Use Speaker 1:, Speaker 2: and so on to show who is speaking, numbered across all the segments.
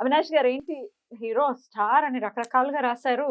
Speaker 1: అవినాష్ గారు ఏంటి hero star అని రకరకాలుగా రాశారు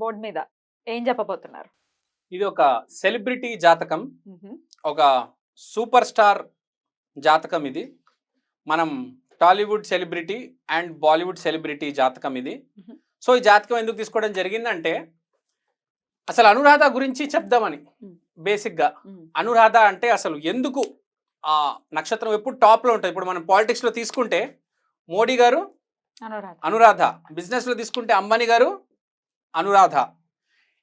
Speaker 1: బోర్డు మీద. ఏం చెప్పబోతున్నారు?
Speaker 2: ఇది ఒక సెలబ్రిటీ జాతకం. ఒక సూపర్ స్టార్ జాతకం ఇది. మనం Tollywood celebrity and Bollywood celebrity జాతకం ఇది. సో ఈ జాతకం ఎందుకు తీసుకోవడం జరిగిందంటే అసలు అనురాధ గురించి చెప్దామని. బేసిక్గా. అనురాధ అంటే అసలు ఎందుకు ఆ నక్షత్రం ఎప్పుడు టాప్లో ఉంటుంది ఇప్పుడు మనం పాలిటిక్స్లో తీసుకుంటే మోడీ గారు
Speaker 1: అనురాధ.
Speaker 2: బిజినెస్లో తీసుకుంటే అంబానీ గారు అనురాధ.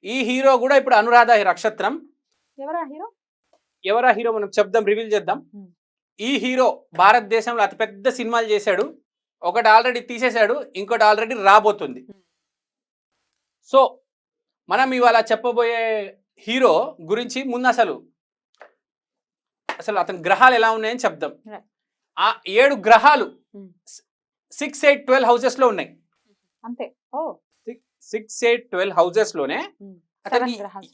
Speaker 2: ఈ హీరో కూడా ఇప్పుడు అనురాధ నక్షత్రం
Speaker 1: ఎవరా హీరో?
Speaker 2: ఎవరా హీరో మనం చెప్దాం రివీల్ చేద్దాం. ఈ హీరో భారతదేశంలో అతిపెద్ద సినిమాలు చేశాడు. ఒకటి ఆల్రెడీ తీసేశాడు ఇంకోటి ఆల్రెడీ రాబోతుంది. సో మనం ఇవాళ చెప్పబోయే హీరో గురించి ముందు అసలు అసలు అతని గ్రహాలు ఎలా ఉన్నాయని చెప్దాం. ఆ ఏడు గ్రహాలు. సిక్స్ ఎయిట్ ట్వెల్వ్ హౌసెస్లో ఉన్నాయి.
Speaker 1: అంతే. ఓ.
Speaker 2: సిక్స్ ఎయిట్ ట్వెల్వ్
Speaker 1: హౌసెస్లోనే.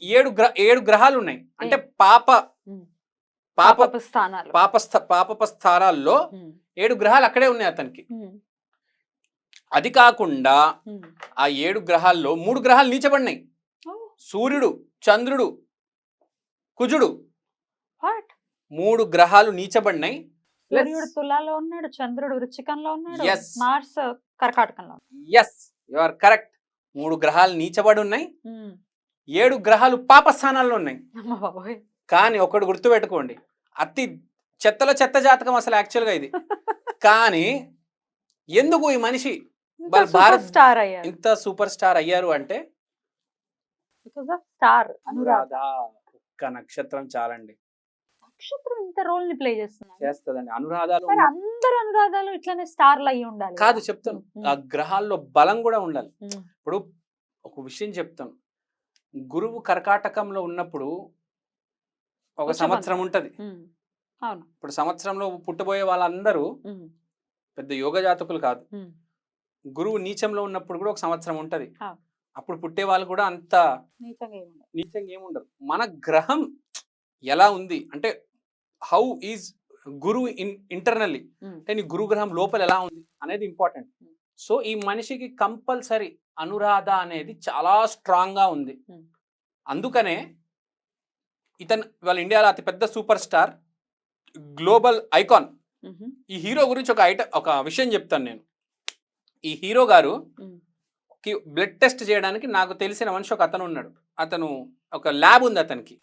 Speaker 2: ఏడు ఏడు గ్రహాలు ఉన్నాయి అంటే పాప. పాప
Speaker 1: స్థానాలు.
Speaker 2: పాపస్థ పాపప స్థానాల్లో ఏడు గ్రహాలు అక్కడే ఉన్నాయి అతనికి. అది కాకుండా. ఆ ఏడు గ్రహాల్లో మూడు గ్రహాలు నీచబడినాయి. సూర్యుడు చంద్రుడు కుజుడు? మూడు గ్రహాలు నీచబడినాయి.
Speaker 1: సూర్యుడు తులాలో ఉన్నాడు చంద్రుడు వృచ్చికంలో ఉన్నాడు. మార్స్ కర్కాటకంలో
Speaker 2: ఎస్ యు ఆర్ కరెక్ట్ మూడు గ్రహాలు నీచబడి ఉన్నాయి. ఏడు గ్రహాలు పాప స్థానాల్లో ఉన్నాయి. కానీ ఒకటి గుర్తుపెట్టుకోండి. అతి చెత్తలో చెత్త జాతకం అసలు యాక్చువల్గా ఇది. కానీ ఎందుకు ఈ మనిషి భారత్
Speaker 1: స్టార్ అయ్యారు
Speaker 2: ఇంత సూపర్ స్టార్ అయ్యారు అంటే
Speaker 1: స్టార్ అనురాధ
Speaker 2: ఒక్క నక్షత్రం చాలండి.
Speaker 1: నక్షత్రం ఇంత రోల్ని ప్లే చేస్తున్నారు
Speaker 2: చేస్తదండి. అనురాధాలు
Speaker 1: అందరు అనురాధాలు ఇట్లానే స్టార్లు అయ్యి ఉండాలి.
Speaker 2: కాదు? చెప్తాను. ఆ గ్రహాల్లో బలం కూడా ఉండాలి. ఇప్పుడు ఒక విషయం చెప్తాను. గురువు కర్కాటకంలో ఉన్నప్పుడు ఒక. సంవత్సరం ఉంటది.
Speaker 1: అవును.
Speaker 2: ఇప్పుడు సంవత్సరంలో పుట్టబోయే వాళ్ళందరూ పెద్ద యోగ జాతకులు కాదు. గురువు నీచంలో ఉన్నప్పుడు కూడా ఒక సంవత్సరం ఉంటది. అప్పుడు పుట్టే వాళ్ళు కూడా అంత
Speaker 1: నీచంగా ఏమి ఉండదు.
Speaker 2: నీచంగా ఏముండరు. మన గ్రహం ఎలా ఉంది? అంటే హౌ ఈజ్ గురువు ఇన్ ఇంటర్నల్లీ
Speaker 1: ఉమ్,
Speaker 2: అంటే నీ గురుగ్రహం లోపల ఎలా ఉంది అనేది ఇంపార్టెంట్.
Speaker 1: Hmm.
Speaker 2: సో ఈ మనిషికి కంపల్సరీ అనురాధ అనేది చాలా స్ట్రాంగ్గా ఉంది.
Speaker 1: Hmm.
Speaker 2: అందుకనే ఇతను వాళ్ళ ఇండియాలో అతిపెద్ద సూపర్ స్టార్ గ్లోబల్ ఐకాన్.
Speaker 1: ఉహు,
Speaker 2: ఈ హీరో గురించి ఒక ఐట ఒక విషయం చెప్తాను నేను. ఈ హీరో గారు బ్లడ్ టెస్ట్ చేయడానికి నాకు తెలిసిన మనిషి ఒక అతను ఉన్నాడు. అతను ఒక ల్యాబ్ ఉంది అతనికి.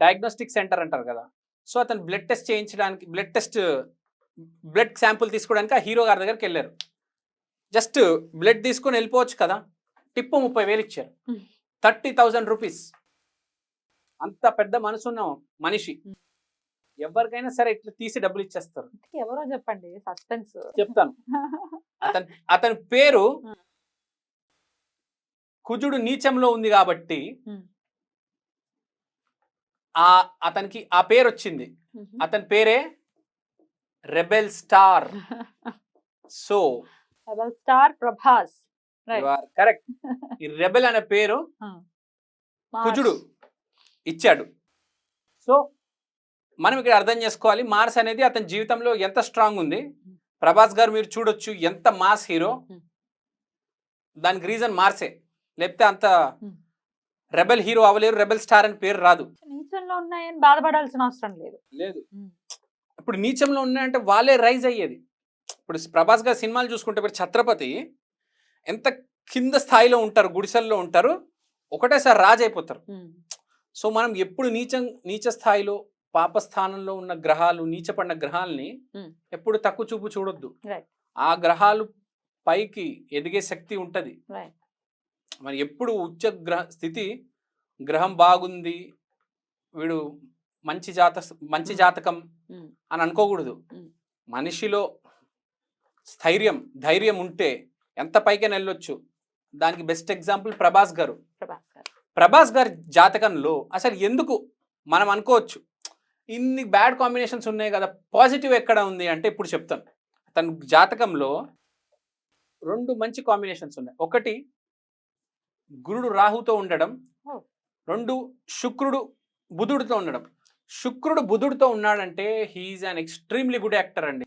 Speaker 2: డయాగ్నోస్టిక్ సెంటర్ అంటారు కదా. సో అతను బ్లడ్ టెస్ట్ చేయించడానికి బ్లడ్ టెస్ట్ బ్లడ్ శాంపుల్ తీసుకోవడానికి ఆ హీరో గారి దగ్గరికి వెళ్ళారు జస్ట్ బ్లడ్ తీసుకొని వెళ్ళిపోవచ్చు కదా టిప్పు ముప్పై వేలు ఇచ్చారు. థర్టీ థౌజండ్ రూపీస్ అంత పెద్ద మనసున్న మనిషి. ఎవరికైనా సరే ఇట్లా తీసి డబ్బులు ఇచ్చేస్తారు
Speaker 1: ఎవరో చెప్పండి సస్పెన్స్
Speaker 2: చెప్తాను అతని అతని పేరు. కుజుడు నీచంలో ఉంది కాబట్టి. ఆ అతనికి ఆ పేరు వచ్చింది అతని పేరే rebel star. So
Speaker 1: rebel star Prabhas.
Speaker 2: Correct. ఈ రెబెల్ అనే పేరు కుజుడు ఇచ్చాడు. సో మనం ఇక్కడ అర్థం చేసుకోవాలి. మార్స్ అనేది అతని జీవితంలో ఎంత స్ట్రాంగ్ ఉంది. ప్రభాస్ గారు మీరు చూడొచ్చు ఎంత మాస్ హీరో. దానికి రీజన్ మార్సే. లేకపోతే అంత. రెబెల్ హీరో అవ్వలేరు రెబెల్ స్టార్ అని పేరు రాదు
Speaker 1: నీచంలో ఉన్నాయని బాధపడాల్సిన అవసరం లేదు
Speaker 2: లేదు. ఇప్పుడు నీచంలో ఉన్నాయంటే వాళ్ళే రైజ్ అయ్యేది ఇప్పుడు ప్రభాస్ గారి సినిమాలు చూసుకుంటే ఇప్పుడు ఛత్రపతి ఎంత కింద స్థాయిలో ఉంటారు గుడిసెల్లో ఉంటారు ఒకటేసారి రాజు అయిపోతారు సో మనం ఎప్పుడు నీచం నీచ స్థాయిలో పాప స్థానంలో ఉన్న గ్రహాలు నీచపడిన గ్రహాలని. ఎప్పుడు తక్కువ చూపు చూడొద్దు. ఆ గ్రహాలు పైకి ఎదిగే శక్తి ఉంటది. మరి ఎప్పుడు ఉచ్చ గ్రహ స్థితి గ్రహం బాగుంది వీడు మంచి జాత మంచి. జాతకం అని అనుకోకూడదు. మనిషిలో స్థైర్యం ధైర్యం ఉంటే ఎంత పైకైనా వెళ్ళొచ్చు. దానికి బెస్ట్ ఎగ్జాంపుల్ ప్రభాస్ గారు.
Speaker 1: ప్రభాస్ గారు.
Speaker 2: ప్రభాస్ గారి జాతకంలో అసలు ఎందుకు మనం అనుకోవచ్చు ఇన్ని బ్యాడ్ కాంబినేషన్స్ ఉన్నాయి కదా పాజిటివ్ ఎక్కడ ఉంది అంటే ఇప్పుడు చెప్తాను. తన జాతకంలో రెండు మంచి కాంబినేషన్స్ ఉన్నాయి. ఒకటి గురుడు రాహుతో ఉండడం. రెండు శుక్రుడు బుధుడితో ఉండడం. శుక్రుడు బుధుడితో ఉన్నాడంటే he is an extremely good actor అండి.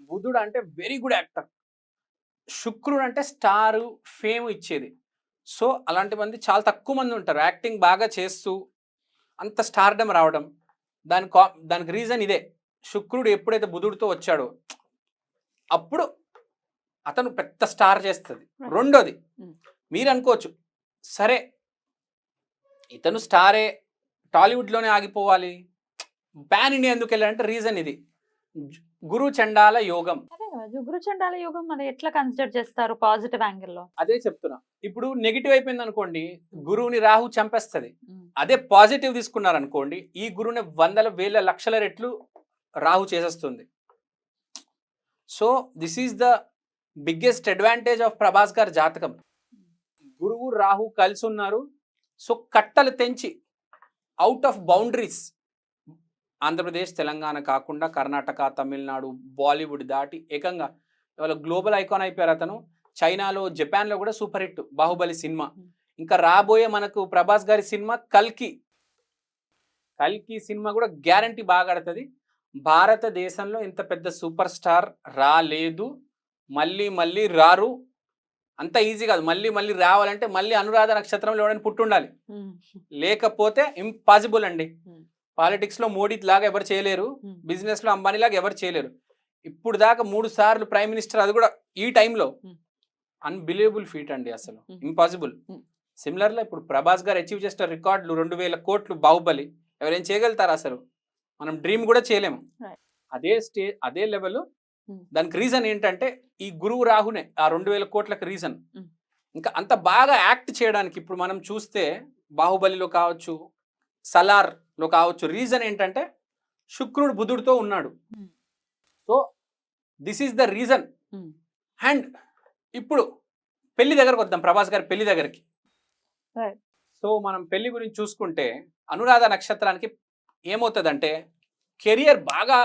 Speaker 2: బుధుడు అంటే వెరీ గుడ్ యాక్టర్ శుక్రుడు అంటే స్టార్ ఫేమ్ ఇచ్చేది. సో అలాంటి మంది చాలా తక్కువ మంది ఉంటారు. యాక్టింగ్ బాగా చేస్తూ అంత స్టార్డమ్ రావడం. దాని కా దానికి రీజన్ ఇదే. శుక్రుడు ఎప్పుడైతే బుధుడితో వచ్చాడో అప్పుడు అతను పెద్ద స్టార్ చేస్తుంది. రెండోది. మీరు అనుకోవచ్చు సరే ఇతను స్టారే టాలీవుడ్లోనే ఆగిపోవాలి పాన్ ఇండియా ఎందుకు వెళ్ళాలంటే రీజన్ ఇది. గురు చండాల యోగం.
Speaker 1: జుగురు చండాల యోగం మరి ఎట్లా కన్సిడర్ చేస్తారు పాజిటివ్ యాంగిల్లో
Speaker 2: అదే చెప్తున్నా. ఇప్పుడు నెగిటివ్ అయిపోయింది అనుకోండి గురువుని రాహు చంపేస్తుంది. అదే పాజిటివ్ తీసుకున్నారు అనుకోండి ఈ గురువుని వందల వేల లక్షల రెట్లు రాహు చేసేస్తుంది. So this is the biggest advantage of Prabhas గారి జాతకం. రాహు కలిసి ఉన్నారు. సో కట్టలు తెంచి out of boundaries Andhra Pradesh Telangana కాకుండా కర్ణాటక తమిళనాడు బాలీవుడ్ దాటి ఏకంగా ఇవాళ గ్లోబల్ ఐకాన్ అయిపోయారు అతను. చైనాలో జపాన్లో కూడా సూపర్ హిట్ బాహుబలి సినిమా. ఇంకా రాబోయే మనకు ప్రభాస్ గారి సినిమా కల్కి. కల్కి సినిమా కూడా గ్యారంటీ బాగా ఆడుతుంది. భారతదేశంలో ఇంత పెద్ద సూపర్ స్టార్ రాలేదు. మళ్ళీ మళ్ళీ రారు. అంత ఈజీ కాదు మళ్ళీ మళ్ళీ రావాలంటే మళ్ళీ అనురాధ నక్షత్రంలో ఎవరైనా పుట్టుండాలి లేకపోతే ఇంపాసిబుల్ అండి. పాలిటిక్స్లో మోడీ లాగా ఎవరు చేయలేరు. బిజినెస్లో అంబానీ లాగా ఎవరు చేయలేరు ఇప్పుడు దాకా మూడు సార్లు ప్రైమ్ మినిస్టర్ అది కూడా ఈ టైంలో. అన్బిలీవబుల్ ఫీట్ అండి అసలు. Impossible
Speaker 1: Hmm.
Speaker 2: సిమిలర్లో ఇప్పుడు ప్రభాస్ గారు అచీవ్ చేసిన రికార్డులు రెండు వేల కోట్లు బాహుబలి ఎవరేం చేయగలుగుతారు అసలు మనం డ్రీమ్ కూడా చేయలేము. అదే స్టే అదే లెవెల్. దానికి రీజన్ ఏంటంటే ఈ గురువు రాహునే ఆ రెండు వేల కోట్లకు రీజన్. ఇంకా అంత బాగా యాక్ట్ చేయడానికి ఇప్పుడు మనం చూస్తే బాహుబలిలో కావచ్చు సలార్లో కావచ్చు రీజన్ ఏంటంటే శుక్రుడు బుధుడితో ఉన్నాడు. So this is the reason and ఇప్పుడు పెళ్ళి దగ్గరకు వద్దాం ప్రభాస్ గారి పెళ్ళి దగ్గరికి. సో మనం పెళ్ళి గురించి చూసుకుంటే అనురాధ నక్షత్రానికి ఏమవుతుందంటే కెరియర్ బాగా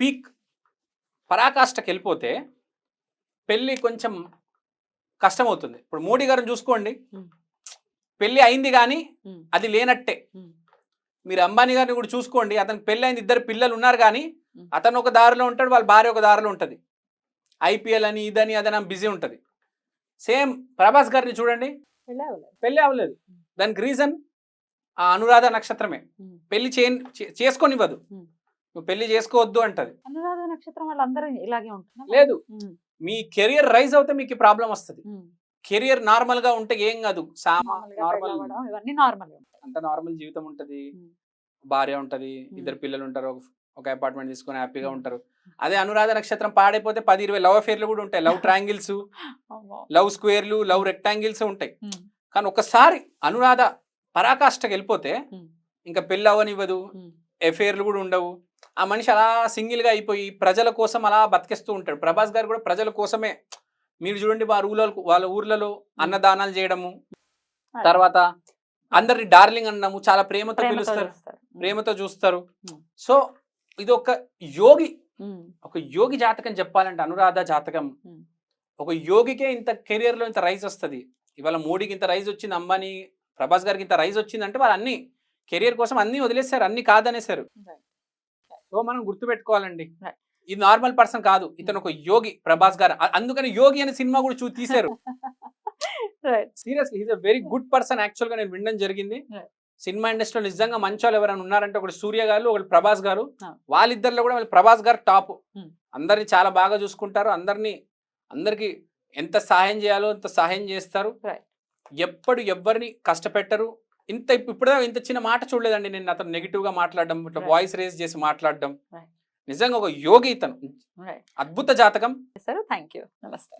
Speaker 2: పీక్ పరాకాష్ఠకి వెళ్ళిపోతే పెళ్ళి కొంచెం కష్టమవుతుంది. ఇప్పుడు మోడీ గారిని చూసుకోండి. పెళ్ళి అయింది కానీ అది లేనట్టే. మీరు అంబానీ గారిని కూడా చూసుకోండి. అతనికి పెళ్ళి అయింది ఇద్దరు పిల్లలు ఉన్నారు కానీ. అతను ఒక దారిలో ఉంటాడు వాళ్ళ భార్య ఒక దారిలో ఉంటుంది. ఐపీఎల్ అని ఇదని అదని బిజీ ఉంటుంది. సేమ్ ప్రభాస్ గారిని చూడండి. పెళ్ళి అవ్వలేదు. దానికి రీజన్ ఆ అనురాధ నక్షత్రమే. పెళ్ళి చే చేసుకోనివ్వదు. నువ్వు పెళ్ళి చేసుకోవద్దు అంటది.
Speaker 1: అనురాధ నక్షత్రం వాళ్ళందరూ ఇలాగే
Speaker 2: లేదు. మీ కెరియర్ రైజ్ అవుతే మీకు ప్రాబ్లం వస్తుంది. కెరియర్ నార్మల్గా ఉంటే ఏం కాదు. నార్మల్
Speaker 1: ఇవన్నీ నార్మల్
Speaker 2: అంత నార్మల్ జీవితం ఉంటది. భార్య ఉంటది ఇద్దరు పిల్లలు ఉంటారు ఒక- అపార్ట్మెంట్ తీసుకొని హ్యాపీగా ఉంటారు. అదే అనురాధ నక్షత్రం పాడైపోతే పది ఇరవై లవ్ అఫేర్లు కూడా ఉంటాయి. లవ్ ట్రాంగిల్స్ లవ్ స్క్వేర్లు లవ్ రెక్టాంగిల్స్ ఉంటాయి. కానీ ఒకసారి అనురాధ పరాకాష్ఠకి వెళ్ళిపోతే. ఇంకా పెళ్ళి అవ్వనివ్వదు. ఎఫేర్లు కూడా ఉండవు. ఆ మనిషి అలా సింగిల్గా అయిపోయి ప్రజల కోసం అలా బతికేస్తూ ఉంటాడు. ప్రభాస్ గారు కూడా ప్రజల కోసమే. మీరు చూడండి వారి ఊళ్ళో వాళ్ళ ఊర్లలో అన్నదానాలు చేయడము తర్వాత అందరిని డార్లింగ్ అనడము చాలా ప్రేమతో పిలుస్తారు. ప్రేమతో చూస్తారు. సో ఇది ఒక యోగి ఒక యోగి జాతకం చెప్పాలంటే అనురాధ జాతకం. ఒక యోగికే ఇంత కెరియర్లో ఇంత రైజ్ వస్తుంది. ఇవాళ మోడీకి ఇంత రైజ్ వచ్చింది అంబానీ ప్రభాస్ గారికి ఇంత రైజ్ వచ్చింది అంటే వాళ్ళు అన్ని కెరియర్ కోసం అన్ని వదిలేశారు అన్ని కాదనేశారు.
Speaker 1: Right.
Speaker 2: సో మనం గుర్తుపెట్టుకోవాలండి. ఇది నార్మల్ పర్సన్ కాదు ఇతను ఒక యోగి ప్రభాస్ గారు అందుకని యోగి అనే సినిమా కూడా చూ తీశారు. Seriously is a very good person యాక్చువల్గా నేను వినడం జరిగింది. సినిమా ఇండస్ట్రీలో నిజంగా మంచి వాళ్ళు ఎవరైనా ఉన్నారంటే ఒకటి సూర్య గారు ఒకటి ప్రభాస్ గారు. వాళ్ళిద్దరిలో కూడా మళ్ళీ ప్రభాస్ గారు టాప్
Speaker 1: Hmm.
Speaker 2: అందరిని చాలా బాగా చూసుకుంటారు అందరినీ అందరికి ఎంత సహాయం చేయాలో అంత సహాయం చేస్తారు. ఎప్పుడు ఎవ్వరిని కష్టపెట్టరు ఇంత ఇప్పుడు ఇంత చిన్న మాట చూడలేదండి నేను అతను నెగిటివ్గా మాట్లాడడం ఇట్లా. వాయిస్ రేస్ చేసి మాట్లాడడం. నిజంగా ఒక యోగి ఇతను. అద్భుత జాతకం
Speaker 1: సార్ థ్యాంక్ యూ నమస్తే